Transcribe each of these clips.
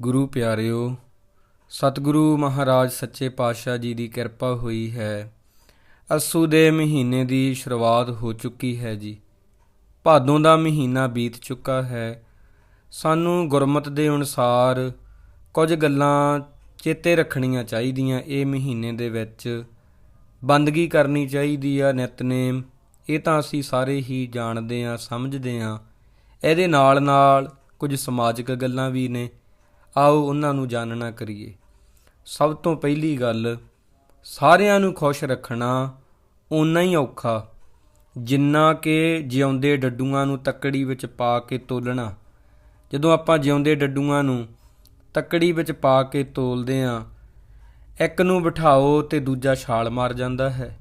ਗੁਰੂ ਪਿਆਰਿਓ, ਸਤਿਗੁਰੂ ਮਹਾਰਾਜ ਸੱਚੇ ਪਾਤਸ਼ਾਹ ਜੀ ਦੀ ਕਿਰਪਾ ਹੋਈ ਹੈ। ਅਸੂ ਦੇ ਮਹੀਨੇ ਦੀ ਸ਼ੁਰੂਆਤ ਹੋ ਚੁੱਕੀ ਹੈ ਜੀ। ਭਾਦੋਂ ਦਾ ਮਹੀਨਾ ਬੀਤ ਚੁੱਕਾ ਹੈ। ਸਾਨੂੰ ਗੁਰਮਤ ਦੇ ਅਨੁਸਾਰ ਕੁਝ ਗੱਲਾਂ ਚੇਤੇ ਰੱਖਣੀਆਂ ਚਾਹੀਦੀਆਂ ਇਹ ਮਹੀਨੇ ਦੇ ਵਿੱਚ। ਬੰਦਗੀ ਕਰਨੀ ਚਾਹੀਦੀ ਆ ਨਿਤਨੇਮ, ਇਹ ਤਾਂ ਅਸੀਂ ਸਾਰੇ ਹੀ ਜਾਣਦੇ ਆ, ਸਮਝਦੇ ਆ। ਇਹਦੇ ਨਾਲ ਨਾਲ ਕੁਝ ਸਮਾਜਿਕ ਗੱਲਾਂ ਵੀ ਨੇ। ਆਓ ਉਹਨਾਂ ਨੂੰ ਜਾਣਨਾ ਕਰੀਏ। ਸਭ ਤੋਂ ਪਹਿਲੀ ਗੱਲ, ਸਾਰਿਆਂ ਨੂੰ ਖੁਸ਼ ਰੱਖਣਾ ਓਨਾ ਹੀ ਔਖਾ। ਜਿੰਨਾ ਕਿ ਜਿਉਂਦੇ ਡੱਡੂਆਂ ਨੂੰ ਤੱਕੜੀ ਵਿੱਚ ਪਾ ਕੇ ਤੋਲਣਾ। ਜਦੋਂ ਆਪਾਂ ਜਿਉਂਦੇ ਡੱਡੂਆਂ ਨੂੰ ਤੱਕੜੀ ਵਿੱਚ ਪਾ ਕੇ ਤੋਲਦੇ ਆਂ, ਇੱਕ ਨੂੰ ਬਿਠਾਓ ਤੇ ਦੂਜਾ ਛਾਲ ਮਾਰ ਜਾਂਦਾ ਹੈ।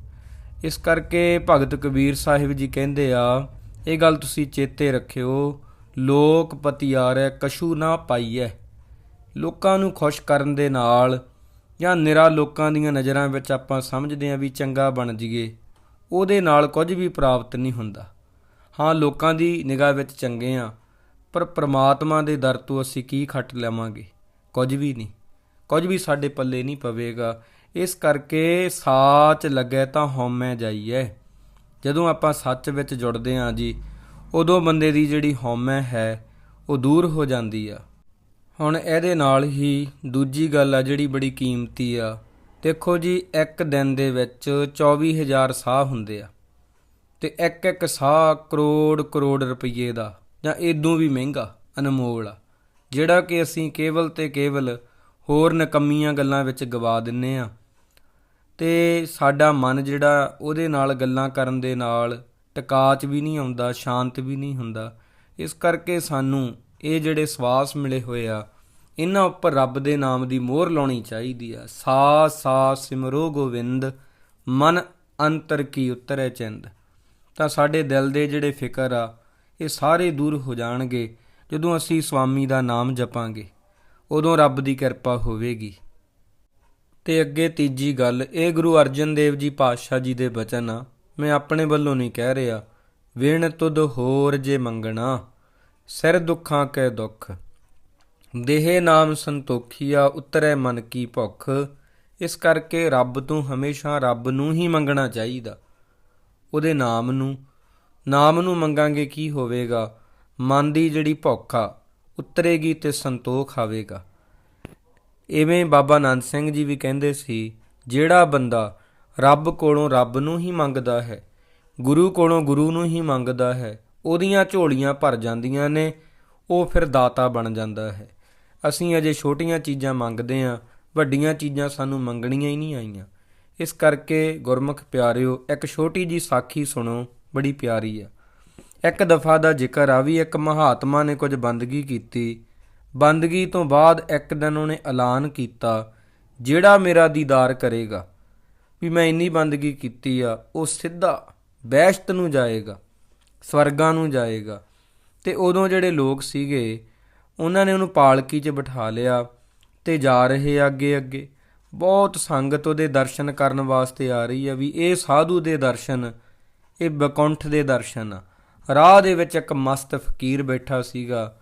ਇਸ ਕਰਕੇ ਭਗਤ ਕਬੀਰ ਸਾਹਿਬ ਜੀ ਕਹਿੰਦੇ ਆ, ਇਹ ਗੱਲ ਤੁਸੀਂ ਚੇਤੇ ਰੱਖਿਓ, ਲੋਕ ਪਤਿਆਰੈ ਕਸ਼ੂ ਨਾ ਪਾਈਐ। ਲੋਕਾਂ ਨੂੰ ਖੁਸ਼ ਕਰਨ ਦੇ ਨਾਲ ਜਾਂ ਨਿਰਾ ਲੋਕਾਂ ਦੀਆਂ ਨਜ਼ਰਾਂ ਵਿੱਚ ਆਪਾਂ ਸਮਝਦੇ ਆ ਵੀ ਚੰਗਾ ਬਣ ਜਾਈਏ, ਉਹਦੇ ਨਾਲ ਕੁਝ ਵੀ ਪ੍ਰਾਪਤ ਨਹੀਂ ਹੁੰਦਾ। ਹਾਂ, ਲੋਕਾਂ ਦੀ ਨਿਗਾਹ ਵਿੱਚ ਚੰਗੇ ਆ ਪਰ ਪ੍ਰਮਾਤਮਾ ਦੇ ਦਰ ਤੋਂ ਅਸੀਂ ਕੀ ਖੱਟ ਲਵਾਂਗੇ? ਕੁਝ ਵੀ ਨਹੀਂ। ਕੁਝ ਵੀ ਸਾਡੇ ਪੱਲੇ ਨਹੀਂ ਪਵੇਗਾ। ਇਸ ਕਰਕੇ ਸਾਚ ਲੱਗੇ ਤਾਂ ਹਉਮੈ ਜਾਈਏ ਜਦੋਂ ਆਪਾਂ ਸੱਚ ਵਿੱਚ ਜੁੜਦੇ ਹਾਂ ਜੀ, ਉਦੋਂ ਬੰਦੇ ਦੀ ਜਿਹੜੀ ਹਉਮੈ ਹੈ, ਉਹ ਦੂਰ ਹੋ ਜਾਂਦੀ ਆ। ਹੁਣ ਇਹਦੇ ਨਾਲ ਹੀ ਦੂਜੀ ਗੱਲ ਆ ਜਿਹੜੀ ਬੜੀ ਕੀਮਤੀ ਆ। ਦੇਖੋ ਜੀ, ਇੱਕ ਦਿਨ ਦੇ ਵਿੱਚ 24000 ਸਾਹ ਹੁੰਦੇ ਆ। ਤੇ ਇੱਕ ਇੱਕ ਸਾਹ ਕਰੋੜ ਕਰੋੜ ਰੁਪਏ ਦਾ, ਜਾਂ ਇਦੋਂ ਵੀ ਮਹਿੰਗਾ, ਅਨਮੋਲ ਆ। ਜਿਹੜਾ ਕਿ ਅਸੀਂ ਕੇਵਲ ਤੇ ਕੇਵਲ ਹੋਰ ਨਕਮੀਆਂ ਗੱਲਾਂ ਵਿੱਚ ਗਵਾ ਦਿੰਨੇ ਆ। ਤੇ ਸਾਡਾ ਮਨ ਜਿਹੜਾ ਉਹਦੇ ਨਾਲ ਗੱਲਾਂ ਕਰਨ ਦੇ ਨਾਲ ਟਿਕਾਚ ਵੀ ਨਹੀਂ ਆਉਂਦਾ, ਸ਼ਾਂਤ ਵੀ ਨਹੀਂ ਹੁੰਦਾ। ਇਸ ਕਰਕੇ ਸਾਨੂੰ ਇਹ ਜਿਹੜੇ ਸਵਾਸ ਮਿਲੇ ਹੋਏ ਆ, ਇਹਨਾਂ ਉੱਪਰ ਰੱਬ ਦੇ ਨਾਮ ਦੀ ਮੋਹਰ ਲਾਉਣੀ ਚਾਹੀਦੀ ਆ। ਸਾ ਸਾ, ਸਿਮਰੋ ਗੋਵਿੰਦ, ਮਨ ਅੰਤਰ ਕੀ ਉਤਰੈ ਚਿੰਦ। ਤਾਂ ਸਾਡੇ ਦਿਲ ਦੇ ਜਿਹੜੇ ਫਿਕਰ ਆ, ਇਹ ਸਾਰੇ ਦੂਰ ਹੋ ਜਾਣਗੇ ਜਦੋਂ ਅਸੀਂ ਸਵਾਮੀ ਦਾ ਨਾਮ ਜਪਾਂਗੇ। ਉਦੋਂ ਰੱਬ ਦੀ ਕਿਰਪਾ ਹੋਵੇਗੀ। ਤੇ ਅੱਗੇ ਤੀਜੀ ਗੱਲ, ਇਹ ਗੁਰੂ ਅਰਜਨ ਦੇਵ ਜੀ ਪਾਤਸ਼ਾਹ ਜੀ ਦੇ ਬਚਨ ਆ। ਮੈਂ ਆਪਣੇ ਵੱਲੋਂ ਨਹੀਂ ਕਹਿ ਰਿਹਾ, ਵਿਣ ਤੁਧ ਹੋਰ ਜੇ ਮੰਗਣਾ। ਸਿਰ ਦੁੱਖਾਂ ਕੈ ਦੁੱਖ, ਦੇਹ ਨਾਮ ਸੰਤੋਖੀਆ, ਉਤਰੈ ਮਨ ਕੀ ਭੁੱਖ। ਇਸ ਕਰਕੇ ਰੱਬ ਤੋਂ ਹਮੇਸ਼ਾ ਰੱਬ ਨੂੰ ਹੀ ਮੰਗਣਾ ਚਾਹੀਦਾ। ਉਹਦੇ ਨਾਮ ਨੂੰ ਨਾਮ ਨੂੰ ਮੰਗਾਂਗੇ ਕੀ ਹੋਵੇਗਾ? ਮਨ ਦੀ ਜਿਹੜੀ ਭੁੱਖ ਆ, ਉਤਰੇਗੀ ਤੇ ਸੰਤੋਖ ਆਵੇਗਾ। ਇਵੇਂ ਬਾਬਾ ਨੰਦ ਸਿੰਘ ਜੀ ਵੀ ਕਹਿੰਦੇ ਸੀ, ਜਿਹੜਾ ਬੰਦਾ ਰੱਬ ਕੋਲੋਂ ਰੱਬ ਨੂੰ ਹੀ ਮੰਗਦਾ ਹੈ, ਗੁਰੂ ਕੋਲੋਂ ਗੁਰੂ ਨੂੰ ਹੀ ਮੰਗਦਾ ਹੈ ਉਹਦੀਆਂ ਝੋਲੀਆਂ ਭਰ ਜਾਂਦੀਆਂ ਨੇ, ਉਹ ਫਿਰ ਦਾਤਾ ਬਣ ਜਾਂਦਾ ਹੈ। ਅਸੀਂ ਅਜੇ ਛੋਟੀਆਂ ਚੀਜ਼ਾਂ ਮੰਗਦੇ ਆਂ ਵੱਡੀਆਂ ਚੀਜ਼ਾਂ ਸਾਨੂੰ ਮੰਗਣੀਆਂ ਹੀ ਨਹੀਂ ਆਈਆਂ। ਇਸ ਕਰਕੇ ਗੁਰਮੁਖ ਪਿਆਰਿਓ, ਇੱਕ ਛੋਟੀ ਜੀ ਸਾਖੀ ਸੁਣੋ, ਬੜੀ ਪਿਆਰੀ ਆ। ਇੱਕ ਦਫਾ ਦਾ ਜ਼ਿਕਰ ਆ ਵੀ ਇੱਕ ਮਹਾਤਮਾ ਨੇ ਕੁਝ ਬੰਦਗੀ ਕੀਤੀ। ਬੰਦਗੀ ਤੋਂ ਬਾਅਦ ਇੱਕ ਦਿਨ ਉਹਨੇ ਐਲਾਨ ਕੀਤਾ, ਜਿਹੜਾ ਮੇਰਾ ਦੀਦਾਰ ਕਰੇਗਾ। ਵੀ ਮੈਂ ਇੰਨੀ ਬੰਦਗੀ ਕੀਤੀ ਆ, ਉਹ ਸਿੱਧਾ ਬੈਸ਼ਤ ਨੂੰ ਜਾਏਗਾ। ਸਵਰਗਾਂ ਨੂੰ ਜਾਏਗਾ। ਤੇ ਉਦੋਂ ਜਿਹੜੇ ਲੋਕ ਸੀਗੇ, ਉਹਨਾਂ ਨੇ ਉਹਨੂੰ ਪਾਲਕੀ 'ਚ ਬਿਠਾ ਲਿਆ ਤੇ ਜਾ ਰਹੇ ਆ ਅੱਗੇ ਅੱਗੇ। ਬਹੁਤ ਸੰਗਤ ਉਹਦੇ ਦਰਸ਼ਨ ਕਰਨ ਵਾਸਤੇ ਆ ਰਹੀ ਆ ਵੀ ਇਹ ਸਾਧੂ ਦੇ ਦਰਸ਼ਨ, ਇਹ ਬਕੁੰਠ ਦੇ ਦਰਸ਼ਨ ਆ। ਰਾਹ ਦੇ ਵਿੱਚ ਇੱਕ ਮਸਤ ਫਕੀਰ ਬੈਠਾ ਸੀਗਾ।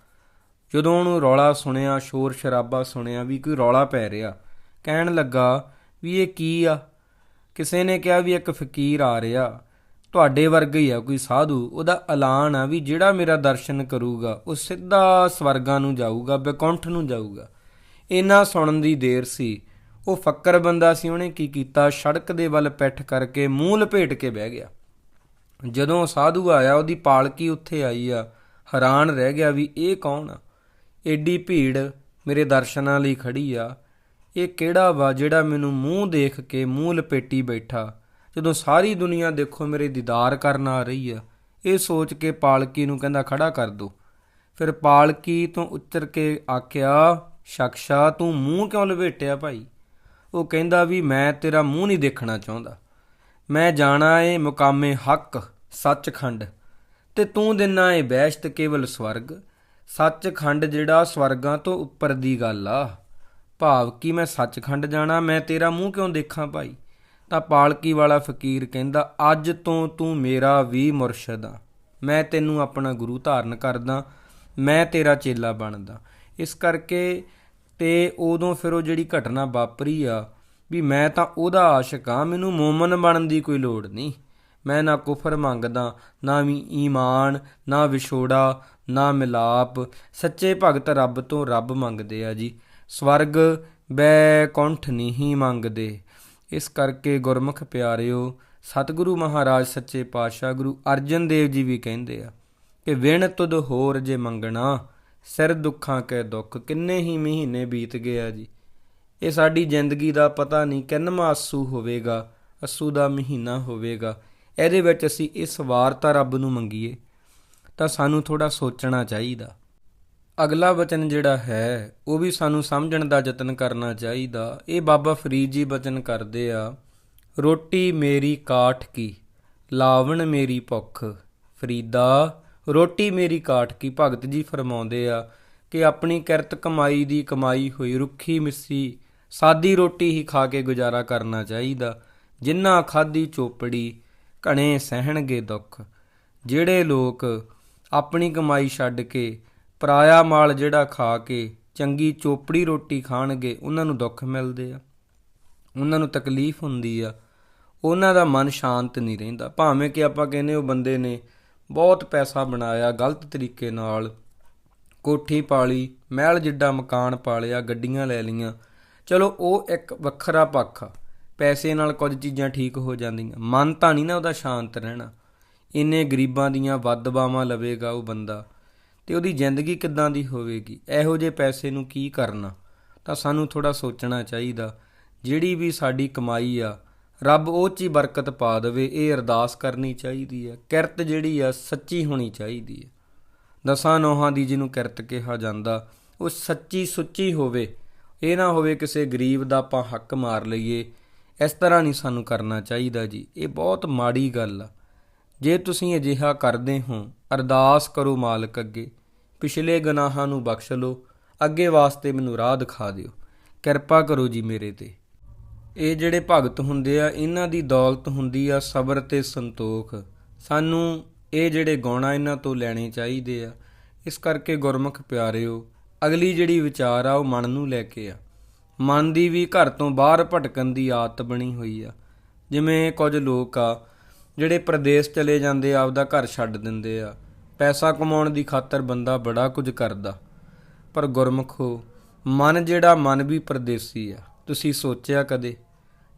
ਜਦੋਂ ਉਹਨੂੰ ਰੌਲਾ ਸੁਣਿਆ, ਸ਼ੋਰ ਸ਼ਰਾਬਾ ਸੁਣਿਆ ਵੀ ਕੋਈ ਰੌਲਾ ਪੈ ਰਿਹਾ, ਕਹਿਣ ਲੱਗਾ ਵੀ ਇਹ ਕੀ ਆ? ਕਿਸੇ ਨੇ ਕਿਹਾ ਵੀ ਇੱਕ ਫਕੀਰ ਆ ਰਿਹਾ। ਤੁਹਾਡੇ ਵਰਗਾ ਹੀ ਆ, ਕੋਈ ਸਾਧੂ। ਉਹਦਾ ਐਲਾਨ ਆ ਵੀ ਜਿਹੜਾ ਮੇਰਾ ਦਰਸ਼ਨ ਕਰੂਗਾ, ਉਹ ਸਿੱਧਾ ਸਵਰਗਾਂ ਨੂੰ ਜਾਊਗਾ, ਬੈਕੁੰਠ ਨੂੰ ਜਾਊਗਾ। ਇੰਨਾ ਸੁਣਨ ਦੀ ਦੇਰ ਸੀ। ਉਹ ਫੱਕਰ ਬੰਦਾ ਸੀ, ਉਹਨੇ ਕੀ ਕੀਤਾ? ਸੜਕ ਦੇ ਵੱਲ ਪਿੱਠ ਕਰਕੇ ਮੂੰਹ ਲਪੇਟ ਕੇ ਬਹਿ ਗਿਆ। ਜਦੋਂ ਸਾਧੂ ਆਇਆ, ਉਹਦੀ ਪਾਲਕੀ ਉੱਥੇ ਆਈ ਆ। ਹੈਰਾਨ ਰਹਿ ਗਿਆ ਵੀ ਇਹ ਕੌਣ ਆ? ਏਡੀ ਭੀੜ ਮੇਰੇ ਦਰਸ਼ਨਾਂ ਲਈ ਖੜੀ ਆ। ਇਹ ਕਿਹੜਾ ਵਾ ਜਿਹੜਾ ਮੈਨੂੰ ਮੂੰਹ ਦੇਖ ਕੇ ਮੂੰਹ ਲਪੇਟੀ ਬੈਠਾ? ਜਦੋਂ ਸਾਰੀ ਦੁਨੀਆ ਦੇਖੋ ਮੇਰੇ ਦੀਦਾਰ ਕਰਨ ਆ ਰਹੀ ਆ, ਇਹ ਸੋਚ ਕੇ ਪਾਲਕੀ ਨੂੰ ਕਹਿੰਦਾ, ਖੜਾ ਕਰ ਦੋ। ਫਿਰ ਪਾਲਕੀ ਤੋਂ ਉੱਤਰ ਕੇ ਆਖਿਆ ਸ਼ਖਸ਼ਾ ਤੂੰ ਮੂੰਹ ਕਿਉਂ ਲਵੇਟਿਆ ਭਾਈ? ਉਹ ਕਹਿੰਦਾ ਵੀ, ਮੈਂ ਤੇਰਾ ਮੂੰਹ ਨਹੀਂ ਦੇਖਣਾ ਚਾਹੁੰਦਾ। ਮੈਂ ਜਾਣਾ ਏ ਮੁਕਾਮੇ ਹੱਕ, ਸੱਚਖੰਡ। ਤੇ ਤੂੰ ਦਿਨਾ ਏ ਬਹਿਸ਼ਤ ਕੇਵਲ ਸਵਰਗ। ਸੱਚਖੰਡ ਜਿਹੜਾ ਸਵਰਗਾਂ ਤੋਂ ਉੱਪਰ ਦੀ ਗੱਲ ਆ। ਭਾਵ ਕਿ ਮੈਂ ਸੱਚਖੰਡ ਜਾਣਾ? ਮੈਂ ਤੇਰਾ ਮੂੰਹ ਕਿਉਂ ਦੇਖਾਂ ਭਾਈ? ਤਾਂ ਪਾਲਕੀ ਵਾਲਾ ਫਕੀਰ ਕਹਿੰਦਾ, ਅੱਜ ਤੋਂ ਤੂੰ ਮੇਰਾ ਵੀ ਮੁਰਸ਼ਿਦ ਆ। ਮੈਂ ਤੈਨੂੰ ਆਪਣਾ ਗੁਰੂ ਧਾਰਨ ਕਰਦਾ, ਮੈਂ ਤੇਰਾ ਚੇਲਾ ਬਣਦਾ। ਇਸ ਕਰਕੇ ਤੇ ਉਦੋਂ ਫਿਰ ਉਹ ਜਿਹੜੀ ਘਟਨਾ ਵਾਪਰੀ ਆ, ਵੀ ਮੈਂ ਤਾਂ ਉਹਦਾ ਆਸ਼ਿਕ ਆ, ਮੈਨੂੰ ਮੂਮਨ ਬਣਨ ਦੀ ਕੋਈ ਲੋੜ ਨਹੀਂ। ਮੈਂ ਨਾ ਕੁਫਰ ਮੰਗਦਾ, ਨਾ ਵੀ ਈਮਾਨ, ਨਾ ਵਿਛੋੜਾ, ਨਾ ਮਿਲਾਪ। ਸੱਚੇ ਭਗਤ ਰੱਬ ਤੋਂ ਰੱਬ ਮੰਗਦੇ ਆ ਜੀ। ਸਵਰਗ ਬੈਕੁੰਠ ਨਹੀਂ ਮੰਗਦੇ। ਇਸ ਕਰਕੇ ਗੁਰਮੁਖ ਪਿਆਰਿਓ, ਸਤਿਗੁਰੂ ਮਹਾਰਾਜ ਸੱਚੇ ਪਾਤਸ਼ਾਹ ਗੁਰੂ ਅਰਜਨ ਦੇਵ ਜੀ ਵੀ ਕਹਿੰਦੇ ਆ ਕਿ ਵਿਣ ਤੁਧ ਹੋਰ ਜੇ ਮੰਗਣਾ, ਸਿਰ ਦੁੱਖਾਂ ਕੈ ਦੁੱਖ, ਕਿੰਨੇ ਹੀ ਮਹੀਨੇ ਬੀਤ ਗਏ ਆ ਜੀ। ਇਹ ਸਾਡੀ ਜ਼ਿੰਦਗੀ ਦਾ ਪਤਾ ਨਹੀਂ ਕਿੰਨਵਾਂ ਅਸੂ ਹੋਵੇਗਾ, ਅਸੂ ਦਾ ਮਹੀਨਾ ਹੋਵੇਗਾ। ਇਹਦੇ ਵਿੱਚ ਅਸੀਂ ਇਸ ਵਾਰ ਤਾਂ ਰੱਬ ਨੂੰ ਮੰਗੀਏ, ਤਾਂ ਸਾਨੂੰ ਥੋੜਾ ਸੋਚਣਾ ਚਾਹੀਦਾ। ਅਗਲਾ ਬਚਨ ਜਿਹੜਾ ਹੈ, ਉਹ ਵੀ ਸਾਨੂੰ ਸਮਝਣ ਦਾ ਯਤਨ ਕਰਨਾ ਚਾਹੀਦਾ। ਇਹ ਬਾਬਾ ਫਰੀਦ ਜੀ ਬਚਨ ਕਰਦੇ ਆ, ਰੋਟੀ ਮੇਰੀ ਕਾਠ ਕੀ, ਲਾਵਣ ਮੇਰੀ ਭੁੱਖ, ਫਰੀਦਾ, ਰੋਟੀ ਮੇਰੀ ਕਾਠ ਕੀ। ਭਗਤ ਜੀ ਫਰਮਾਉਂਦੇ ਆ ਕਿ ਆਪਣੀ ਕਿਰਤ ਕਮਾਈ ਦੀ ਕਮਾਈ ਹੋਈ, ਰੁੱਖੀ ਮਿੱਸੀ, ਸਾਦੀ ਰੋਟੀ ਹੀ ਖਾ ਕੇ ਗੁਜ਼ਾਰਾ ਕਰਨਾ ਚਾਹੀਦਾ। ਜਿੰਨਾ ਖਾਦੀ ਚੋਪੜੀ, ਘਣੇ ਸਹਿਣਗੇ ਦੁੱਖ। ਜਿਹੜੇ ਲੋਕ ਆਪਣੀ ਕਮਾਈ ਛੱਡ ਕੇ ਪਰਾਇਆ ਮਾਲ ਜਿਹੜਾ ਖਾ ਕੇ ਚੰਗੀ ਚੋਪੜੀ ਰੋਟੀ ਖਾਣਗੇ, ਉਹਨਾਂ ਨੂੰ ਦੁੱਖ ਮਿਲਦੇ ਆ। ਉਹਨਾਂ ਨੂੰ ਤਕਲੀਫ ਹੁੰਦੀ ਆ। ਉਹਨਾਂ ਦਾ ਮਨ ਸ਼ਾਂਤ ਨਹੀਂ ਰਹਿੰਦਾ। ਭਾਵੇਂ ਕਿ ਆਪਾਂ ਕਹਿੰਦੇ ਉਹ ਬੰਦੇ ਨੇ ਬਹੁਤ ਪੈਸਾ ਬਣਾਇਆ, ਗਲਤ ਤਰੀਕੇ ਨਾਲ ਕੋਠੀ ਪਾਲੀ, ਮਹਿਲ ਜਿੱਡਾ ਮਕਾਨ ਪਾਲਿਆ, ਗੱਡੀਆਂ ਲੈ ਲਈਆਂ। ਚਲੋ, ਉਹ ਇੱਕ ਵੱਖਰਾ ਪੱਖ ਆ। ਪੈਸੇ ਨਾਲ ਕੁਝ ਚੀਜ਼ਾਂ ਠੀਕ ਹੋ ਜਾਂਦੀਆਂ। ਮਨ ਤਾਂ ਨਹੀਂ ਨਾ ਉਹਦਾ ਸ਼ਾਂਤ ਰਹਿਣਾ। ਇੰਨੇ ਗਰੀਬਾਂ ਦੀਆਂ ਵੱਧ ਵੱਧਬਾਵਾਂ ਲਵੇਗਾ ਉਹ ਬੰਦਾ। ਤੇ ਉਹਦੀ ਜ਼ਿੰਦਗੀ ਕਿੱਦਾਂ ਦੀ ਹੋਵੇਗੀ? ਇਹੋ ਜਿਹੇ ਪੈਸੇ ਨੂੰ ਕੀ ਕਰਨਾ? ਤਾਂ ਸਾਨੂੰ ਥੋੜਾ ਸੋਚਣਾ ਚਾਹੀਦਾ, ਜਿਹੜੀ ਵੀ ਸਾਡੀ ਕਮਾਈ ਆ, ਰੱਬ ਉਹ 'ਚ ਹੀ ਬਰਕਤ ਪਾ ਦੇਵੇ, ਇਹ ਅਰਦਾਸ ਕਰਨੀ ਚਾਹੀਦੀ ਆ। ਕਿਰਤ ਜਿਹੜੀ ਆ, ਸੱਚੀ ਹੋਣੀ ਚਾਹੀਦੀ ਆ। ਦਸਾਂ ਨੋਹਾਂ ਦੀ ਜਿਹਨੂੰ ਕਿਰਤ ਕਿਹਾ ਜਾਂਦਾ, ਉਹ ਸੱਚੀ ਸੁੱਚੀ ਹੋਵੇ। ਇਹ ਨਾ ਹੋਵੇ ਕਿਸੇ ਗਰੀਬ ਦਾ ਆਪਾਂ ਹੱਕ ਮਾਰ ਲਈਏ। ਇਸ ਤਰ੍ਹਾਂ ਨਹੀਂ ਸਾਨੂੰ ਕਰਨਾ ਚਾਹੀਦਾ ਜੀ। ਇਹ ਬਹੁਤ ਮਾੜੀ ਗੱਲ ਆ। ਜੇ ਤੁਸੀਂ ਅਜਿਹਾ ਕਰਦੇ ਹੋ, ਅਰਦਾਸ ਕਰੋ ਮਾਲਕ ਅੱਗੇ। ਪਿਛਲੇ ਗੁਨਾਹਾਂ ਨੂੰ ਬਖਸ਼ ਲਓ, ਅੱਗੇ ਵਾਸਤੇ ਮੈਨੂੰ ਰਾਹ ਦਿਖਾ ਦਿਓ। ਕਿਰਪਾ ਕਰੋ ਜੀ ਮੇਰੇ ਤੇ। ਇਹ ਜਿਹੜੇ ਭਗਤ ਹੁੰਦੇ ਆ, ਇਹਨਾਂ ਦੀ ਦੌਲਤ ਹੁੰਦੀ ਆ ਸਬਰ ਤੇ ਸੰਤੋਖ। ਸਾਨੂੰ ਇਹ ਜਿਹੜੇ ਗਾਉਣਾ ਇਹਨਾਂ ਤੋਂ ਲੈਣੇ ਚਾਹੀਦੇ ਆ। ਇਸ ਕਰਕੇ ਗੁਰਮੁਖ ਪਿਆਰਿਓ, ਅਗਲੀ ਜਿਹੜੀ ਵਿਚਾਰ ਆ, ਉਹ ਮਨ ਨੂੰ ਲੈ ਕੇ ਆ। ਮਨ ਦੀ ਵੀ ਘਰ ਤੋਂ ਬਾਹਰ ਭਟਕਣ ਦੀ ਆਦਤ ਬਣੀ ਹੋਈ ਆ। ਜਿਵੇਂ ਕੁਝ ਲੋਕ ਆ ਜਿਹੜੇ ਪ੍ਰਦੇਸ਼ ਚਲੇ ਜਾਂਦੇ ਆ, ਆਪਦਾ ਘਰ ਛੱਡ ਦਿੰਦੇ ਆ। ਪੈਸਾ ਕਮਾਉਣ ਦੀ ਖਾਤਰ ਬੰਦਾ ਬੜਾ ਕੁਝ ਕਰਦਾ। ਪਰ ਗੁਰਮੁਖੋ, ਮਨ ਜਿਹੜਾ, ਮਨ ਵੀ ਪਰਦੇਸੀ ਆ। ਤੁਸੀਂ ਸੋਚਿਆ ਕਦੇ?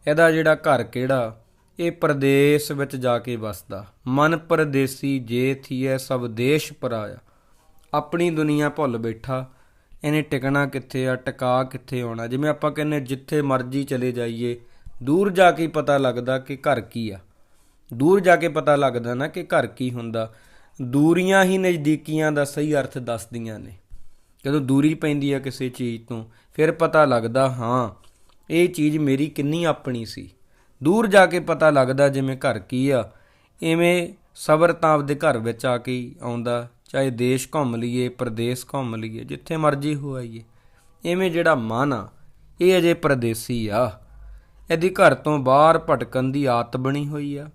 ਇਹਦਾ ਜਿਹੜਾ ਘਰ ਕਿਹੜਾ? ਇਹ ਪ੍ਰਦੇਸ਼ ਵਿੱਚ ਜਾ ਕੇ ਵਸਦਾ। ਮਨ ਪਰਦੇਸੀ ਜੇ ਥੀਐ, ਸਭ ਦੇਸ਼ ਪਰਾਇਆ। ਆਪਣੀ ਦੁਨੀਆ ਭੁੱਲ ਬੈਠਾ। ਇਹਨੇ ਟਿਕਣਾ ਕਿੱਥੇ ਆ, ਟਿਕਾ ਕਿੱਥੇ ਆਉਣਾ? ਜਿਵੇਂ ਆਪਾਂ ਕਹਿੰਨੇ ਜਿੱਥੇ ਮਰਜ਼ੀ ਚਲੇ ਜਾਈਏ, ਦੂਰ ਜਾ ਕੇ ਪਤਾ ਲੱਗਦਾ ਕਿ ਘਰ ਕੀ ਆ। ਦੂਰ ਜਾ ਕੇ ਪਤਾ ਲੱਗਦਾ ਨਾ ਕਿ ਘਰ ਕੀ ਹੁੰਦਾ। ਦੂਰੀਆਂ ਹੀ ਨਜ਼ਦੀਕੀਆਂ ਦਾ ਸਹੀ ਅਰਥ ਦੱਸਦੀਆਂ ਨੇ। ਜਦੋਂ ਦੂਰੀ ਪੈਂਦੀ ਆ ਕਿਸੇ ਚੀਜ਼ ਤੋਂ, ਫਿਰ ਪਤਾ ਲੱਗਦਾ, ਹਾਂ, ਇਹ ਚੀਜ਼ ਮੇਰੀ ਕਿੰਨੀ ਆਪਣੀ ਸੀ। ਦੂਰ ਜਾ ਕੇ ਪਤਾ ਲੱਗਦਾ ਜਿਵੇਂ ਘਰ ਕੀ ਆ। ਐਵੇਂ ਸਬਰ ਤਾਂ ਆਪਦੇ ਘਰ ਵਿੱਚ ਆ ਕੇ ਹੀ ਆਉਂਦਾ, ਚਾਹੇ ਦੇਸ਼ ਘੁੰਮ ਲਈਏ, ਪ੍ਰਦੇਸ਼ ਘੁੰਮ ਲਈਏ, ਜਿੱਥੇ ਮਰਜ਼ੀ ਹੋ ਆਈਏ ਐਵੇਂ ਜਿਹੜਾ ਮਨ ਆ, ਇਹ ਅਜੇ ਪਰਦੇਸੀ ਆ। ਇਹਦੀ ਘਰ ਤੋਂ ਬਾਹਰ ਭਟਕਣ ਦੀ ਆਦਤ ਬਣੀ ਹੋਈ ਆ।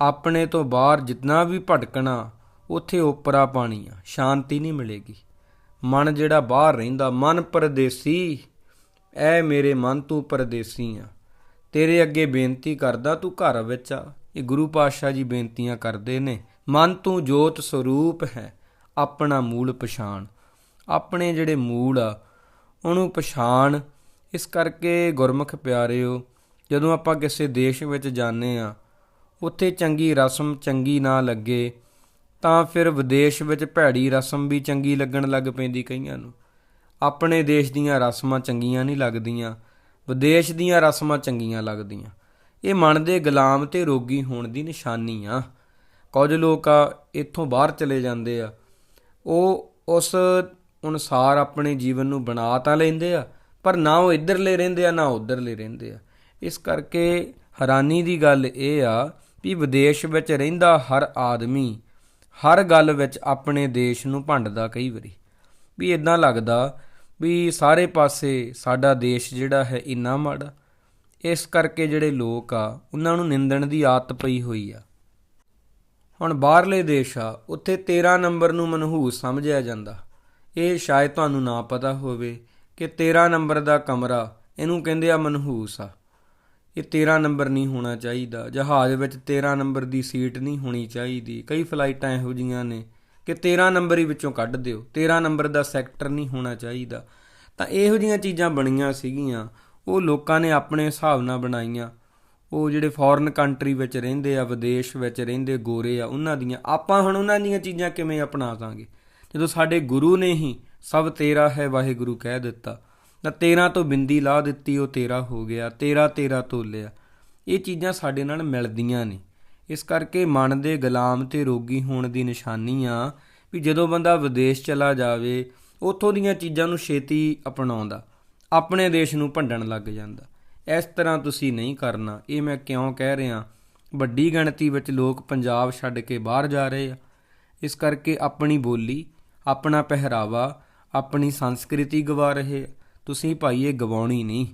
ਆਪਣੇ ਤੋਂ ਬਾਹਰ ਜਿੰਨਾ ਵੀ ਭਟਕਣਾ, ਉੱਥੇ ਓਪਰਾ ਪਾਣੀ ਆ, ਸ਼ਾਂਤੀ ਨਹੀਂ ਮਿਲੇਗੀ। ਮਨ ਜਿਹੜਾ ਬਾਹਰ ਰਹਿੰਦਾ, ਮਨ ਪਰਦੇਸੀ, ਐ ਮੇਰੇ ਮਨ ਤੂੰ ਪਰਦੇਸੀ ਆ। ਤੇਰੇ ਅੱਗੇ ਬੇਨਤੀ ਕਰਦਾ, ਤੂੰ ਘਰ ਵਿੱਚ ਆ। ਇਹ ਗੁਰੂ ਪਾਤਸ਼ਾਹ ਜੀ ਬੇਨਤੀਆਂ ਕਰਦੇ ਨੇ, ਮਨ ਤੂੰ ਜੋਤ ਸਰੂਪ ਹੈ, ਆਪਣਾ ਮੂਲ ਪਛਾਣ। ਆਪਣੇ ਜਿਹੜੇ ਮੂਲ ਆ, ਉਹਨੂੰ ਪਛਾਣ। ਇਸ ਕਰਕੇ ਗੁਰਮੁਖ ਪਿਆਰਿਓ, ਜਦੋਂ ਆਪਾਂ ਕਿਸੇ ਦੇਸ਼ ਵਿੱਚ ਜਾਂਦੇ ਆ ਉੱਥੇ ਚੰਗੀ ਰਸਮ ਚੰਗੀ ਨਾ ਲੱਗੇ, ਤਾਂ ਫਿਰ ਵਿਦੇਸ਼ ਵਿੱਚ ਭੈੜੀ ਰਸਮ ਵੀ ਚੰਗੀ ਲੱਗਣ ਲੱਗ ਪੈਂਦੀ ਕਈਆਂ ਨੂੰ। ਆਪਣੇ ਦੇਸ਼ ਦੀਆਂ ਰਸਮਾਂ ਚੰਗੀਆਂ ਨਹੀਂ ਲੱਗਦੀਆਂ, ਵਿਦੇਸ਼ ਦੀਆਂ ਰਸਮਾਂ ਚੰਗੀਆਂ ਲੱਗਦੀਆਂ। ਇਹ ਮਨ ਦੇ ਗੁਲਾਮ ਤੇ ਰੋਗੀ ਹੋਣ ਦੀ ਨਿਸ਼ਾਨੀ ਆ। ਕੁਝ ਲੋਕ ਆ, ਇੱਥੋਂ ਬਾਹਰ ਚਲੇ ਜਾਂਦੇ ਆ। ਉਹ ਉਸ ਅਨੁਸਾਰ ਆਪਣੇ ਜੀਵਨ ਨੂੰ ਬਣਾ ਤਾਂ ਲੈਂਦੇ ਆ, ਪਰ ਨਾ ਉਹ ਇੱਧਰਲੇ ਰਹਿੰਦੇ ਆ, ਨਾ ਉੱਧਰਲੇ ਰਹਿੰਦੇ ਆ। ਇਸ ਕਰਕੇ ਹੈਰਾਨੀ ਦੀ ਗੱਲ ਇਹ ਆ ਵੀ ਵਿਦੇਸ਼ ਵਿੱਚ ਰਹਿੰਦਾ ਹਰ ਆਦਮੀ ਹਰ ਗੱਲ ਵਿੱਚ ਆਪਣੇ ਦੇਸ਼ ਨੂੰ ਭੰਡਦਾ ਕਈ ਵਾਰੀ। ਵੀ ਇਦਾਂ ਲੱਗਦਾ ਵੀ ਸਾਰੇ ਪਾਸੇ ਸਾਡਾ ਦੇਸ਼ ਜਿਹੜਾ ਹੈ ਇੰਨਾ ਮਾੜਾ। ਇਸ ਕਰਕੇ ਜਿਹੜੇ ਲੋਕ ਆ, ਉਹਨਾਂ ਨੂੰ ਨਿੰਦਣ ਦੀ ਆਦਤ ਪਈ ਹੋਈ ਆ। ਹੁਣ ਬਾਹਰਲੇ ਦੇਸ਼ ਆ, ਉੱਥੇ 13 ਨੰਬਰ ਨੂੰ ਮਨਹੂਸ ਸਮਝਿਆ ਜਾਂਦਾ। ਇਹ ਸ਼ਾਇਦ ਤੁਹਾਨੂੰ ਨਾ ਪਤਾ ਹੋਵੇ ਕਿ 13 ਨੰਬਰ ਦਾ ਕਮਰਾ ਇਹਨੂੰ ਕਹਿੰਦੇ ਆ ਮਨਹੂਸ ਆ। ਇਹ 13 ਨੰਬਰ ਨਹੀਂ ਹੋਣਾ ਚਾਹੀਦਾ, ਜਹਾਜ਼ ਵਿੱਚ 13 ਨੰਬਰ ਦੀ ਸੀਟ ਨਹੀਂ ਹੋਣੀ ਚਾਹੀਦੀ। ਕਈ ਫਲਾਈਟਾਂ ਇਹੋ ਜੀਆਂ ਨੇ ਕਿ 13 ਨੰਬਰ ਹੀ ਵਿੱਚੋਂ ਕੱਢ ਦਿਓ 13 ਨੰਬਰ ਦਾ ਸੈਕਟਰ ਨਹੀਂ ਹੋਣਾ ਚਾਹੀਦਾ। ਤਾਂ ਇਹੋ ਜੀਆਂ ਚੀਜ਼ਾਂ ਬਣੀਆਂ ਸੀਗੀਆਂ, ਉਹ ਲੋਕਾਂ ਨੇ ਆਪਣੇ ਹਿਸਾਬ ਨਾਲ ਬਣਾਈਆਂ। ਉਹ ਜਿਹੜੇ ਫੋਰਨ ਕੰਟਰੀ ਵਿੱਚ ਰਹਿੰਦੇ ਆ, ਵਿਦੇਸ਼ ਵਿੱਚ ਰਹਿੰਦੇ ਗੋਰੇ ਆ, ਉਹਨਾਂ ਦੀਆਂ, ਆਪਾਂ ਹੁਣ ਉਹਨਾਂ ਦੀਆਂ ਚੀਜ਼ਾਂ ਕਿਵੇਂ ਅਪਣਾ ਦਾਂਗੇ ਜਦੋਂ ਸਾਡੇ ਗੁਰੂ ਨੇ ਹੀ ਸਭ ਤੇਰਾ ਹੈ ਵਾਹਿਗੁਰੂ ਕਹਿ ਦਿੱਤਾ ਤਾਂ 13 ਤੋਂ ਬਿੰਦੀ ਲਾ ਦਿੱਤੀ, ਉਹ ਤੇਰਾ ਹੋ ਗਿਆ 13 13 ਤੋਲਿਆ। ਇਹ ਚੀਜ਼ਾਂ ਸਾਡੇ ਨਾਲ ਮਿਲਦੀਆਂ ਨੇ। ਇਸ ਕਰਕੇ ਮਨ ਦੇ ਗੁਲਾਮ ਤੇ ਰੋਗੀ ਹੋਣ ਦੀ ਨਿਸ਼ਾਨੀ ਆ ਵੀ ਜਦੋਂ ਬੰਦਾ ਵਿਦੇਸ਼ ਚਲਾ ਜਾਵੇ, ਉੱਥੋਂ ਦੀਆਂ ਚੀਜ਼ਾਂ ਨੂੰ ਛੇਤੀ ਅਪਣਾਉਂਦਾ। ਆਪਣੇ ਦੇਸ਼ ਨੂੰ ਭੰਡਣ ਲੱਗ ਜਾਂਦਾ। ਇਸ ਤਰ੍ਹਾਂ ਤੁਸੀਂ ਨਹੀਂ ਕਰਨਾ। ਇਹ ਮੈਂ ਕਿਉਂ ਕਹਿ ਰਿਹਾ? ਵੱਡੀ ਗਿਣਤੀ ਵਿੱਚ ਲੋਕ ਪੰਜਾਬ ਛੱਡ ਕੇ ਬਾਹਰ ਜਾ ਰਹੇ ਆ। ਇਸ ਕਰਕੇ ਆਪਣੀ ਬੋਲੀ, ਆਪਣਾ ਪਹਿਰਾਵਾ, ਆਪਣੀ ਸੰਸਕ੍ਰਿਤੀ ਗਵਾ ਰਹੇ ਆ। ਤੁਸੀਂ ਭਾਈ ਇਹ ਗਵਾਉਣੀ ਨਹੀਂ।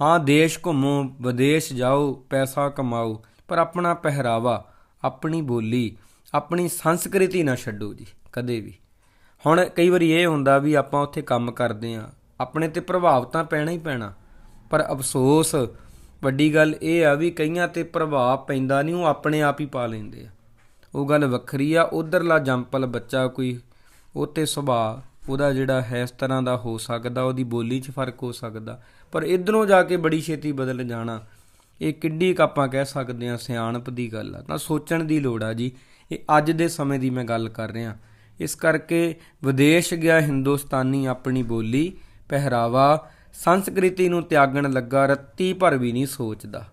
ਹਾਂ, ਦੇਸ਼ ਘੁੰਮੋ, ਵਿਦੇਸ਼ ਜਾਓ, ਪੈਸਾ ਕਮਾਓ, ਪਰ ਆਪਣਾ ਪਹਿਰਾਵਾ, ਆਪਣੀ ਬੋਲੀ, ਆਪਣੀ ਸੰਸਕ੍ਰਿਤੀ ਨਾ ਛੱਡੋ ਜੀ, ਕਦੇ ਵੀ। ਹੁਣ ਕਈ ਵਾਰੀ ਇਹ ਹੁੰਦਾ ਵੀ ਆਪਾਂ ਉੱਥੇ ਕੰਮ ਕਰਦੇ ਆ ਆਪਣੇ ਤੇ ਪ੍ਰਭਾਵ ਤਾਂ ਪੈਣਾ ਹੀ ਪੈਣਾ, ਪਰ ਅਫਸੋਸ, ਵੱਡੀ ਗੱਲ ਇਹ ਆ ਵੀ ਕਈਆਂ ਤੇ ਪ੍ਰਭਾਵ ਪੈਂਦਾ ਨਹੀਂ, ਉਹ ਆਪਣੇ ਆਪ ਹੀ ਪਾ ਲੈਂਦੇ ਆ। ਉਹ ਗੱਲ ਵੱਖਰੀ ਆ, ਉਧਰਲਾ ਜੰਪਲ ਬੱਚਾ ਕੋਈ, ਉਹ ਤੇ ਸੁਭਾਅ। ਉਹਦਾ ਜਿਹੜਾ ਹੈ, ਇਸ ਤਰ੍ਹਾਂ ਦਾ ਹੋ ਸਕਦਾ, ਉਹਦੀ ਬੋਲੀ 'ਚ ਫ਼ਰਕ ਹੋ ਸਕਦਾ। ਪਰ ਇਧਰੋਂ ਜਾ ਕੇ ਬੜੀ ਛੇਤੀ ਬਦਲ ਜਾਣਾ, ਇਹ ਕਿੱਡੀ ਕੁ ਆਪਾਂ ਕਹਿ ਸਕਦੇ ਆ ਸਿਆਣਪ ਦੀ ਗੱਲ ਆ। ਤਾਂ ਸੋਚਣ ਦੀ ਲੋੜ ਆ ਜੀ। ਇਹ ਅੱਜ ਦੇ ਸਮੇਂ ਦੀ ਮੈਂ ਗੱਲ ਕਰ ਰਿਹਾ। ਇਸ ਕਰਕੇ ਵਿਦੇਸ਼ ਗਿਆ ਹਿੰਦੁਸਤਾਨੀ ਆਪਣੀ ਬੋਲੀ, ਪਹਿਰਾਵਾ, ਸੰਸਕ੍ਰਿਤੀ ਨੂੰ ਤਿਆਗਣ ਲੱਗਾ, ਰੱਤੀ ਭਰ ਵੀ ਨਹੀਂ ਸੋਚਦਾ।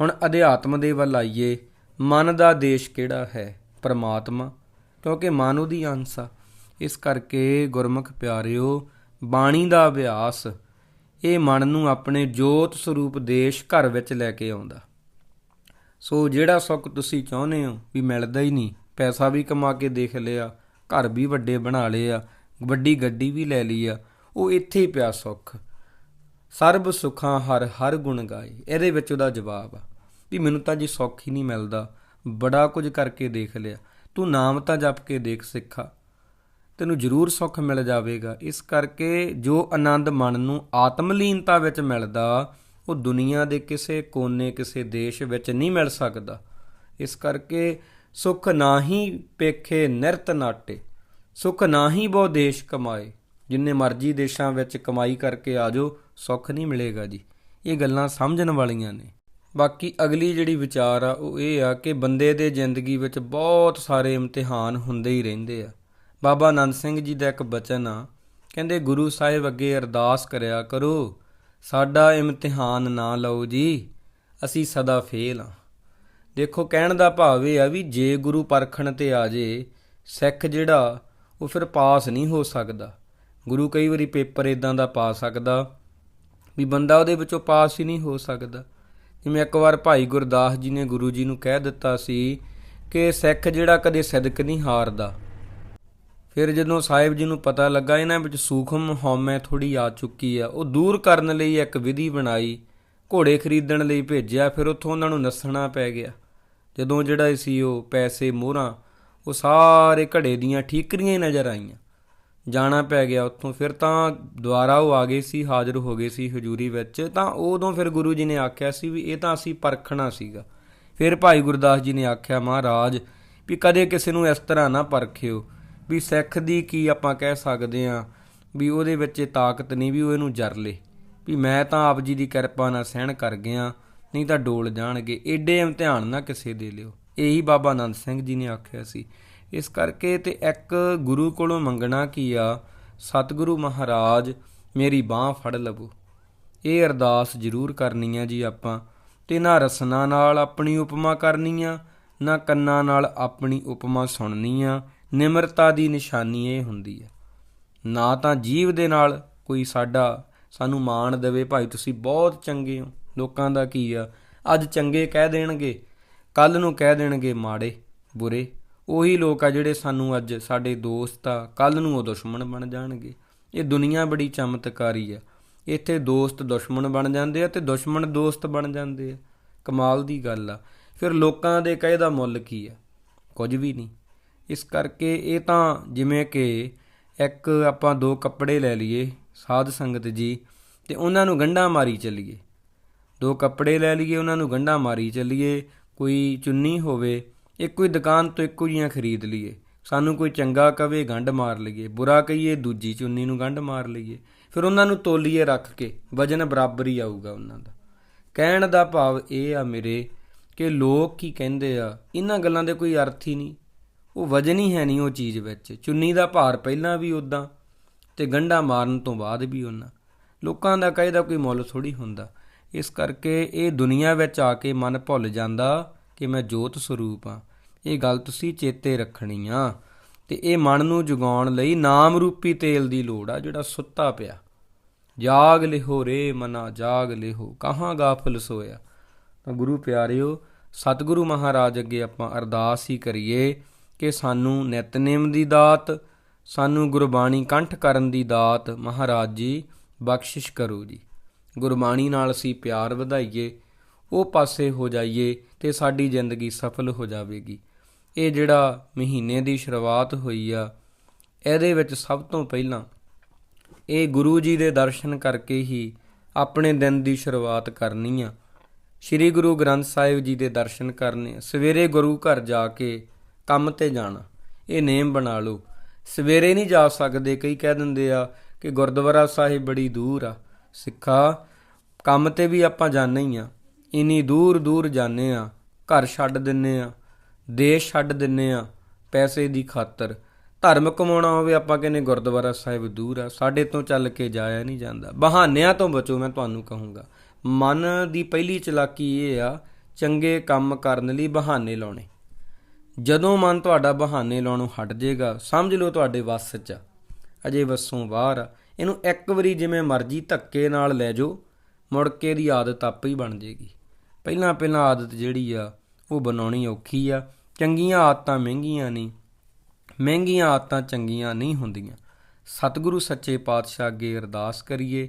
ਹੁਣ ਅਧਿਆਤਮ ਦੇ ਵੱਲ ਆਈਏ, ਮਨ ਦਾ ਦੇਸ਼ ਕਿਹੜਾ ਹੈ? ਪਰਮਾਤਮਾ। ਕਿਉਂਕਿ ਮਨ ਉਹਦੀ ਅੰਸ਼ ਆ। ਇਸ ਕਰਕੇ ਗੁਰਮੁਖ ਪਿਆਰਿਓ, ਬਾਣੀ ਦਾ ਅਭਿਆਸ, ਇਹ ਮਨ ਨੂੰ ਆਪਣੇ ਜੋਤ ਸਰੂਪ ਦੇਸ਼ ਘਰ ਵਿੱਚ ਲੈ ਕੇ ਆਉਂਦਾ। ਸੋ ਜਿਹੜਾ ਸੁੱਖ ਤੁਸੀਂ ਚਾਹੁੰਦੇ ਹੋ ਵੀ ਮਿਲਦਾ ਹੀ ਨਹੀਂ, ਪੈਸਾ ਵੀ ਕਮਾ ਕੇ ਦੇਖ ਲਿਆ, ਘਰ ਵੀ ਵੱਡੇ ਬਣਾ ਲਏ ਆ, ਵੱਡੀ ਗੱਡੀ ਵੀ ਲੈ ਲਈ ਆ, ਉਹ ਇੱਥੇ ਹੀ ਪਿਆ ਸੁੱਖ। ਸਰਬ ਸੁਖਾਂ ਹਰ ਹਰ ਗੁਣ ਗਾਏ, ਇਹਦੇ ਵਿੱਚ ਉਹਦਾ ਜਵਾਬ ਆ, ਵੀ ਮੈਨੂੰ ਤਾਂ ਜੀ ਸੁੱਖ ਹੀ ਨਹੀਂ ਮਿਲਦਾ, ਬੜਾ ਕੁਝ ਕਰਕੇ ਦੇਖ ਲਿਆ, ਤੂੰ ਨਾਮ ਤਾਂ ਜਪ ਕੇ ਦੇਖ ਸਿੱਖਾ ਤੈਨੂੰ ਜ਼ਰੂਰ ਸੁੱਖ ਮਿਲ ਜਾਵੇਗਾ। ਇਸ ਕਰਕੇ ਜੋ ਆਨੰਦ ਮਨ ਨੂੰ ਆਤਮਲੀਨਤਾ ਵਿੱਚ ਮਿਲਦਾ, ਉਹ ਦੁਨੀਆ ਦੇ ਕਿਸੇ ਕੋਨੇ, ਕਿਸੇ ਦੇਸ਼ ਵਿੱਚ ਨਹੀਂ ਮਿਲ ਸਕਦਾ। ਇਸ ਕਰਕੇ ਸੁਖ ਨਾਹੀ ਪੇਖੇ ਨਿਰਤ ਨਾਟੇ, ਸੁਖ ਨਾਹੀ ਬਹੁ ਦੇਸ਼ ਕਮਾਏ। ਜਿੰਨੇ ਮਰਜ਼ੀ ਦੇਸ਼ਾਂ ਵਿੱਚ ਕਮਾਈ ਕਰਕੇ ਆਜੋ ਸੁੱਖ ਨਹੀਂ ਮਿਲੇਗਾ ਜੀ। ਇਹ ਗੱਲਾਂ ਸਮਝਣ ਵਾਲੀਆਂ ਨੇ। ਬਾਕੀ ਅਗਲੀ ਜਿਹੜੀ ਵਿਚਾਰ ਆ, ਉਹ ਇਹ ਆ ਕਿ ਬੰਦੇ ਦੇ ਜ਼ਿੰਦਗੀ ਵਿੱਚ ਬਹੁਤ ਸਾਰੇ ਇਮਤਿਹਾਨ ਹੁੰਦੇ ਹੀ ਰਹਿੰਦੇ ਆ। ਬਾਬਾ ਆਨੰਦ ਸਿੰਘ ਜੀ ਦਾ ਇੱਕ ਬਚਨ ਆ, ਕਹਿੰਦੇ, ਗੁਰੂ ਸਾਹਿਬ ਅੱਗੇ ਅਰਦਾਸ ਕਰਿਆ ਕਰੋ, ਸਾਡਾ ਇਮਤਿਹਾਨ ਨਾ ਲਓ ਜੀ, ਅਸੀਂ ਸਦਾ ਫੇਲ ਆ। ਦੇਖੋ, ਕਹਿਣ ਦਾ ਭਾਵ ਇਹ ਆ ਵੀ ਜੇ ਗੁਰੂ ਪਰਖਣ ਤੇ ਆ ਜੇ, ਸਿੱਖ ਜਿਹੜਾ, ਉਹ ਫਿਰ ਪਾਸ ਨਹੀਂ ਹੋ ਸਕਦਾ। ਗੁਰੂ ਕਈ ਵਾਰੀ ਪੇਪਰ ਇਦਾਂ ਦਾ ਪਾ ਸਕਦਾ ਵੀ ਬੰਦਾ ਉਹਦੇ ਵਿੱਚੋਂ ਪਾਸ ਹੀ ਨਹੀਂ ਹੋ ਸਕਦਾ। ਜਿਵੇਂ ਇੱਕ ਵਾਰ ਭਾਈ ਗੁਰਦਾਸ ਜੀ ਨੇ ਗੁਰੂ ਜੀ ਨੂੰ ਕਹਿ ਦਿੱਤਾ ਸੀ ਕਿ ਸਿੱਖ ਜਿਹੜਾ ਕਦੇ ਸਿਦਕ ਨਹੀਂ ਹਾਰਦਾ। ਫਿਰ ਜਦੋਂ ਸਾਹਿਬ ਜੀ ਨੂੰ ਪਤਾ ਲੱਗਾ, ਇਹਨਾਂ ਵਿੱਚ ਸੂਖਮ ਹਉਮੈ ਥੋੜੀ ਆ ਚੁੱਕੀ ਆ। ਉਹ ਦੂਰ ਕਰਨ ਲਈ ਇੱਕ ਵਿਧੀ ਬਣਾਈ, ਘੋੜੇ ਖਰੀਦਣ ਲਈ ਭੇਜਿਆ, ਫਿਰ ਉੱਥੋਂ ਉਹਨਾਂ ਨੂੰ ਨੱਸਣਾ ਪੈ ਗਿਆ। ਜਦੋਂ ਜਿਹੜਾ ਸੀ ਉਹ ਪੈਸੇ ਮੋਹਰਾਂ, ਉਹ ਸਾਰੇ ਘੜੇ ਦੀਆਂ ਠੀਕਰੀਆਂ ਹੀ ਨਜ਼ਰ ਆਈਆਂ। ਜਾਣਾ ਪੈ ਗਿਆ ਉੱਥੋਂ, ਫਿਰ ਤਾਂ ਦੁਬਾਰਾ ਉਹ ਆ ਗਏ ਸੀ, ਹਾਜ਼ਰ ਹੋ ਗਏ ਸੀ ਹਜੂਰੀ ਵਿੱਚ। ਤਾਂ ਉਦੋਂ ਫਿਰ ਗੁਰੂ ਜੀ ਨੇ ਆਖਿਆ ਸੀ ਵੀ ਇਹ ਤਾਂ ਅਸੀਂ ਪਰਖਣਾ ਸੀਗਾ। ਫਿਰ ਭਾਈ ਗੁਰਦਾਸ ਜੀ ਨੇ ਆਖਿਆ, ਮਹਾਰਾਜ, ਵੀ ਕਦੇ ਕਿਸੇ ਨੂੰ ਇਸ ਤਰ੍ਹਾਂ ਨਾ ਪਰਖਿਓ। ਵੀ ਸਿੱਖ ਦੀ ਕੀ ਆਪਾਂ ਕਹਿ ਸਕਦੇ ਆ ਵੀ ਉਹਦੇ ਵਿੱਚ ਇਹ ਤਾਕਤ ਨਹੀਂ ਵੀ ਉਹ ਇਹਨੂੰ ਜਰ ਲੇ ਵੀ ਮੈਂ ਤਾਂ ਆਪ ਜੀ ਦੀ ਕਿਰਪਾ ਨਾਲ ਸਹਿਣ ਕਰ ਗਿਆ, ਨਹੀਂ ਤਾਂ ਡੋਲ ਜਾਣਗੇ। ਏਡੇ ਇਮਤਿਹਾਨ ਨਾ ਕਿਸੇ ਦੇ ਲਿਓ। ਇਹੀ ਬਾਬਾ ਆਨੰਦ ਸਿੰਘ ਜੀ ਨੇ ਆਖਿਆ ਸੀ। ਇਸ ਕਰਕੇ ਤੇ ਇੱਕ ਗੁਰੂ ਕੋਲੋਂ ਮੰਗਣਾ ਕੀ ਆ, ਸਤਿਗੁਰੂ ਮਹਾਰਾਜ, ਮੇਰੀ ਬਾਹ ਫੜ ਲਵੋ। ਇਹ ਅਰਦਾਸ ਜ਼ਰੂਰ ਕਰਨੀ ਆ ਜੀ ਆਪਾਂ। ਤੇ ਨਾ ਰਸਨਾ ਨਾਲ ਆਪਣੀ ਉਪਮਾ ਕਰਨੀ ਆ, ਨਾ ਕੰਨਾਂ ਨਾਲ ਆਪਣੀ ਉਪਮਾ ਸੁਣਨੀ ਆ। ਨਿਮਰਤਾ ਦੀ ਨਿਸ਼ਾਨੀ ਇਹ ਹੁੰਦੀ ਹੈ। ਨਾ ਤਾਂ ਜੀਵ ਦੇ ਨਾਲ ਕੋਈ ਸਾਡਾ ਸਾਨੂੰ ਮਾਣ ਦੇਵੇ, ਭਾਈ ਤੁਸੀਂ ਬਹੁਤ ਚੰਗੇ ਹੋ। ਲੋਕਾਂ ਦਾ ਕੀ ਆ, ਅੱਜ ਚੰਗੇ ਕਹਿ ਦੇਣਗੇ ਕੱਲ ਨੂੰ ਕਹਿ ਦੇਣਗੇ ਮਾੜੇ, ਬੁਰੇ। ਉਹੀ ਲੋਕ ਆ ਜਿਹੜੇ ਸਾਨੂੰ ਅੱਜ ਸਾਡੇ ਦੋਸਤ ਆ ਕੱਲ ਨੂੰ ਉਹ ਦੁਸ਼ਮਣ ਬਣ ਜਾਣਗੇ। ਇਹ ਦੁਨੀਆ ਬੜੀ ਚਮਤਕਾਰੀ ਆ। ਇੱਥੇ ਦੋਸਤ ਦੁਸ਼ਮਣ ਬਣ ਜਾਂਦੇ ਆ ਤੇ ਦੁਸ਼ਮਣ ਦੋਸਤ ਬਣ ਜਾਂਦੇ ਆ। ਕਮਾਲ ਦੀ ਗੱਲ ਆ। ਫਿਰ ਲੋਕਾਂ ਦੇ ਕਹੇ ਦਾ ਮੁੱਲ ਕੀ ਆ? ਕੁਝ ਵੀ ਨਹੀਂ। ਇਸ ਕਰਕੇ ਇਹ ਤਾਂ ਜਿਵੇਂ ਕਿ ਇੱਕ ਆਪਾਂ ਦੋ ਕੱਪੜੇ ਲੈ ਲਈਏ, ਸਾਧ ਸੰਗਤ ਜੀ, ਤੇ ਉਹਨਾਂ ਨੂੰ ਗੰਢਾ ਮਾਰੀ ਚੱਲੀਏ। ਦੋ ਕੱਪੜੇ ਲੈ ਲਈਏ, ਉਹਨਾਂ ਨੂੰ ਗੰਢਾ ਮਾਰੀ ਚੱਲੀਏ। ਕੋਈ ਚੁੰਨੀ ਹੋਵੇ, ਇੱਕੋ ਹੀ ਦੁਕਾਨ ਤੋਂ ਇੱਕੋ ਜੀਆਂ ਖਰੀਦ ਲਈਏ। ਸਾਨੂੰ ਕੋਈ ਚੰਗਾ ਕਵੇ, ਗੰਢ ਮਾਰ ਲਈਏ। ਬੁਰਾ ਕਹੀਏ, ਦੂਜੀ ਚੁੰਨੀ ਨੂੰ ਗੰਢ ਮਾਰ ਲਈਏ। ਫਿਰ ਉਹਨਾਂ ਨੂੰ ਤੋਲੀਏ ਰੱਖ ਕੇ, ਵਜਨ ਬਰਾਬਰ ਹੀ ਆਊਗਾ ਉਹਨਾਂ ਦਾ। ਕਹਿਣ ਦਾ ਭਾਵ ਇਹ ਆ ਮੇਰੇ, ਕਿ ਲੋਕ ਕੀ ਕਹਿੰਦੇ ਆ, ਇਹਨਾਂ ਗੱਲਾਂ ਦੇ ਕੋਈ ਅਰਥ ਹੀ ਨਹੀਂ। ਉਹ ਵਜਨ ਹੀ ਹੈ ਨਹੀਂ ਉਹ ਚੀਜ਼ ਵਿੱਚ। ਚੁੰਨੀ ਦਾ ਭਾਰ ਪਹਿਲਾਂ ਵੀ ਉਦਾਂ ਤੇ ਗੰਢਾ ਮਾਰਨ ਤੋਂ ਬਾਅਦ ਵੀ ਉਹਨਾਂ ਲੋਕਾਂ ਦਾ ਕਹੇ ਦਾ ਕੋਈ ਮੁੱਲ ਥੋੜੀ ਹੁੰਦਾ। ਇਸ ਕਰਕੇ ਇਹ ਦੁਨੀਆ ਵਿੱਚ ਆ ਕੇ ਮਨ ਭੁੱਲ ਜਾਂਦਾ ਕਿ ਮੈਂ ਜੋਤ ਸਰੂਪ ਆ ਇਹ ਗੱਲ ਤੁਸੀਂ ਚੇਤੇ ਰੱਖਣੀ ਆ। ਤੇ ਇਹ ਮਨ ਨੂੰ ਜਗਾਉਣ ਲਈ ਨਾਮ ਰੂਪੀ ਤੇਲ ਦੀ ਲੋੜ ਆ, ਜਿਹੜਾ ਸੁੱਤਾ ਪਿਆ। ਜਾਗ ਲਿਹੋ ਰੇ ਮਨਾ, ਜਾਗ ਲਿਹੋ, ਕਹਾਂ ਗਾਫਲ ਸੋਇਆ। ਤਾਂ ਗੁਰੂ ਪਿਆਰਿਓ, ਸਤਿਗੁਰੂ ਮਹਾਰਾਜ ਅੱਗੇ ਆਪਾਂ ਅਰਦਾਸ ਹੀ ਕਰੀਏ ਕਿ ਸਾਨੂੰ ਨਿਤਨੇਮ ਦੀ ਦਾਤ, ਸਾਨੂੰ ਗੁਰਬਾਣੀ ਕੰਠ ਕਰਨ ਦੀ ਦਾਤ ਮਹਾਰਾਜ ਜੀ ਬਖਸ਼ਿਸ਼ ਕਰੋ ਜੀ। ਗੁਰਬਾਣੀ ਨਾਲ ਅਸੀਂ ਪਿਆਰ ਵਧਾਈਏ, ਉਹ ਪਾਸੇ ਹੋ ਜਾਈਏ ਤੇ ਸਾਡੀ ਜ਼ਿੰਦਗੀ ਸਫਲ ਹੋ ਜਾਵੇਗੀ। ਇਹ ਜਿਹੜਾ ਮਹੀਨੇ ਦੀ ਸ਼ੁਰੂਆਤ ਹੋਈ ਆ, ਇਹਦੇ ਵਿੱਚ ਸਭ ਤੋਂ ਪਹਿਲਾਂ ਇਹ ਗੁਰੂ ਜੀ ਦੇ ਦਰਸ਼ਨ ਕਰਕੇ ਹੀ ਆਪਣੇ ਦਿਨ ਦੀ ਸ਼ੁਰੂਆਤ ਕਰਨੀ ਆ। ਸ੍ਰੀ ਗੁਰੂ ਗ੍ਰੰਥ ਸਾਹਿਬ ਜੀ ਦੇ ਦਰਸ਼ਨ ਕਰਨੇ ਸਵੇਰੇ ਗੁਰੂ ਘਰ ਜਾ ਕੇ ਕੰਮ ਤੇ ਜਾਣਾ। ਇਹ ਨੇਮ ਬਣਾ ਲਓ। ਸਵੇਰੇ ਨਹੀਂ ਜਾ ਸਕਦੇ, ਕਈ ਕਹਿ ਦਿੰਦੇ ਆ ਕਿ ਗੁਰਦੁਆਰਾ ਸਾਹਿਬ ਬੜੀ ਦੂਰ ਆ। ਸਿੱਖਾ, ਕੰਮ ਤੇ ਵੀ ਆਪਾਂ ਜਾਣਾ ਹੀ ਆ। ਇਨੀ ਦੂਰ ਦੂਰ ਜਾਂਦੇ ਆ, ਘਰ ਛੱਡ ਦਿੰਨੇ ਆ, ਦੇਸ਼ ਛੱਡ ਦਿੰਨੇ ਆ, ਪੈਸੇ ਦੀ ਖਾਤਰ। ਧਰਮ ਕਮਾਉਣਾ ਹੋਵੇ, ਆਪਾਂ ਕਹਿੰਦੇ ਗੁਰਦੁਆਰਾ ਸਾਹਿਬ ਦੂਰ ਆ। ਸਾਡੇ ਤੋਂ ਚੱਲ ਕੇ ਜਾਇਆ ਨਹੀਂ ਜਾਂਦਾ। ਬਹਾਨਿਆਂ ਤੋਂ ਬਚੋ, ਮੈਂ ਤੁਹਾਨੂੰ ਕਹੂੰਗਾ। ਮਨ ਦੀ ਪਹਿਲੀ ਚਲਾਕੀ ਇਹ ਆ, ਚੰਗੇ ਕੰਮ ਕਰਨ ਲਈ ਬਹਾਨੇ ਲਾਉਣੇ। ਜਦੋਂ ਮਨ ਤੁਹਾਡਾ ਬਹਾਨੇ ਲਾਉਣੋਂ ਹਟ ਜਾਏਗਾ, ਸਮਝ ਲਓ ਤੁਹਾਡੇ ਵੱਸ 'ਚ ਆ। ਅਜੇ ਵੱਸੋਂ ਬਾਹਰ ਆ। ਇਹਨੂੰ ਇੱਕ ਵਾਰੀ ਜਿਵੇਂ ਮਰਜ਼ੀ ਧੱਕੇ ਨਾਲ ਲੈ ਜਾਓ, ਮੁੜ ਕੇ ਦੀ ਆਦਤ ਆਪੇ ਹੀ ਬਣ ਜਾਏਗੀ। ਪਹਿਲਾਂ ਪਹਿਲਾਂ ਆਦਤ ਜਿਹੜੀ ਆ, ਉਹ ਬਣਾਉਣੀ ਔਖੀ ਆ। ਚੰਗੀਆਂ ਆਦਤਾਂ ਮਹਿੰਗੀਆਂ ਨਹੀਂ। ਮਹਿੰਗੀਆਂ ਆਦਤਾਂ ਚੰਗੀਆਂ ਨਹੀਂ ਹੁੰਦੀਆਂ। ਸਤਿਗੁਰੂ ਸੱਚੇ ਪਾਤਸ਼ਾਹ ਅੱਗੇ ਅਰਦਾਸ ਕਰੀਏ,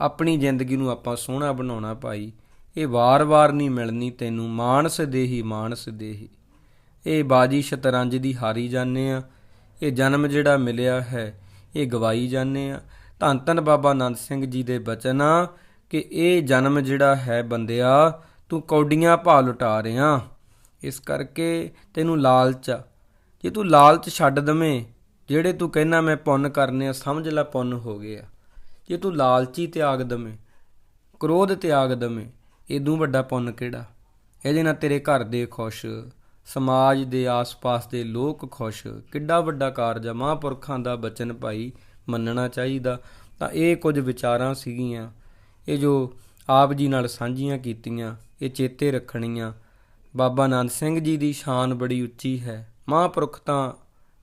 ਆਪਣੀ ਜ਼ਿੰਦਗੀ ਨੂੰ ਆਪਾਂ ਸੋਹਣਾ ਬਣਾਉਣਾ ਭਾਈ। ਇਹ ਵਾਰ-ਵਾਰ ਨਹੀਂ ਮਿਲਣੀ ਤੈਨੂੰ, ਮਾਨਸ ਦੇਹੀ ਮਾਨਸ ਦੇਹੀ। ਇਹ ਬਾਜੀ ਸ਼ਤਰੰਜ ਦੀ ਹਾਰੀ ਜਾਂਦੇ ਆ। ਇਹ ਜਨਮ ਜਿਹੜਾ ਮਿਲਿਆ ਹੈ, ਇਹ ਗਵਾਈ ਜਾਂਦੇ ਆ। ਧੰਨ ਧੰਨ ਬਾਬਾ ਆਨੰਦ ਸਿੰਘ ਜੀ ਦੇ ਬਚਨ ਆ ਕਿ ਇਹ ਜਨਮ ਜਿਹੜਾ ਹੈ ਬੰਦਿਆ, ਤੂੰ ਕੌਡੀਆਂ ਭਾ ਲੁਟਾ ਰਿਆਂ ਇਸ ਕਰਕੇ ਤੈਨੂੰ ਲਾਲਚ ਆ। ਜੇ ਤੂੰ ਲਾਲਚ ਛੱਡ ਦਵੇਂ, ਜਿਹੜੇ ਤੂੰ ਕਹਿਣਾ ਮੈਂ ਪੁੰਨ ਕਰਨੇ ਆ, ਸਮਝ ਲੈ ਪੁੰਨ ਹੋ ਗਏ ਆ। ਜੇ ਤੂੰ ਲਾਲਚੀ ਤਿਆਗ ਦਵੇਂ, ਕ੍ਰੋਧ ਤਿਆਗ ਦਵੇਂ ਇਦੋਂ ਵੱਡਾ ਪੁੰਨ ਕਿਹੜਾ? ਇਹਦੇ ਨਾਲ ਤੇਰੇ ਘਰ ਦੇ ਖੁਸ਼ ਸਮਾਜ ਦੇ ਆਸ-ਪਾਸ ਦੇ ਲੋਕ ਖੁਸ਼। ਕਿੱਡਾ ਵੱਡਾ ਕਾਰਜ ਆ। ਮਹਾਂਪੁਰਖਾਂ ਦਾ ਬਚਨ ਭਾਈ ਮੰਨਣਾ ਚਾਹੀਦਾ। ਤਾਂ ਇਹ ਕੁਝ ਵਿਚਾਰਾਂ ਸੀਗੀਆਂ। ਇਹ ਜੋ ਆਪ ਜੀ ਨਾਲ ਸਾਂਝੀਆਂ ਕੀਤੀਆਂ, ਇਹ ਚੇਤੇ ਰੱਖਣੀਆਂ। ਬਾਬਾ ਆਨੰਦ ਸਿੰਘ ਜੀ ਦੀ ਸ਼ਾਨ ਬੜੀ ਉੱਚੀ ਹੈ। ਮਹਾਂਪੁਰਖ ਤਾਂ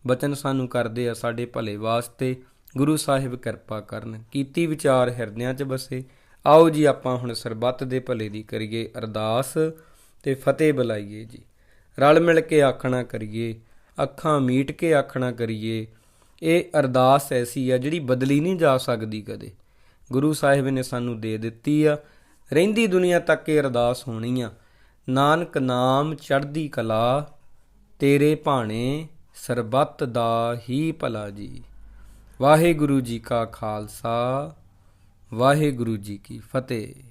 ਬਚਨ ਸਾਨੂੰ ਕਰਦੇ ਆ ਸਾਡੇ ਭਲੇ ਵਾਸਤੇ। ਗੁਰੂ ਸਾਹਿਬ ਕਿਰਪਾ ਕਰਨ। ਕੀਤੀ ਵਿਚਾਰ ਹਿਰਦਿਆਂ 'ਚ ਬਸੇ ਆਓ ਜੀ ਆਪਾਂ ਹੁਣ ਸਰਬੱਤ ਦੇ ਭਲੇ ਦੀ ਕਰੀਏ ਅਰਦਾਸ ਤੇ ਫਤਿਹ ਬੁਲਾਈਏ ਜੀ। ਰਲ ਮਿਲ ਕੇ ਆਖਣਾ ਕਰੀਏ, ਅੱਖਾਂ ਮੀਟ ਕੇ ਆਖਣਾ ਕਰੀਏ, ਇਹ ਅਰਦਾਸ ਐਸੀ ਆ ਜਿਹੜੀ ਬਦਲੀ ਨਹੀਂ ਜਾ ਸਕਦੀ ਕਦੇ। ਗੁਰੂ ਸਾਹਿਬ ਨੇ ਸਾਨੂੰ ਦੇ ਦਿੱਤੀ ਆ, ਰਹਿੰਦੀ ਦੁਨੀਆ ਤੱਕ ਇਹ ਅਰਦਾਸ ਹੋਣੀ ਆ। ਨਾਨਕ ਨਾਮ ਚੜ੍ਹਦੀ ਕਲਾ, ਤੇਰੇ ਭਾਣੇ ਸਰਬੱਤ ਦਾ ਹੀ ਭਲਾ ਜੀ। ਵਾਹਿਗੁਰੂ ਜੀ ਕਾ ਖਾਲਸਾ, ਵਾਹਿਗੁਰੂ ਜੀ ਕੀ ਫਤਿਹ।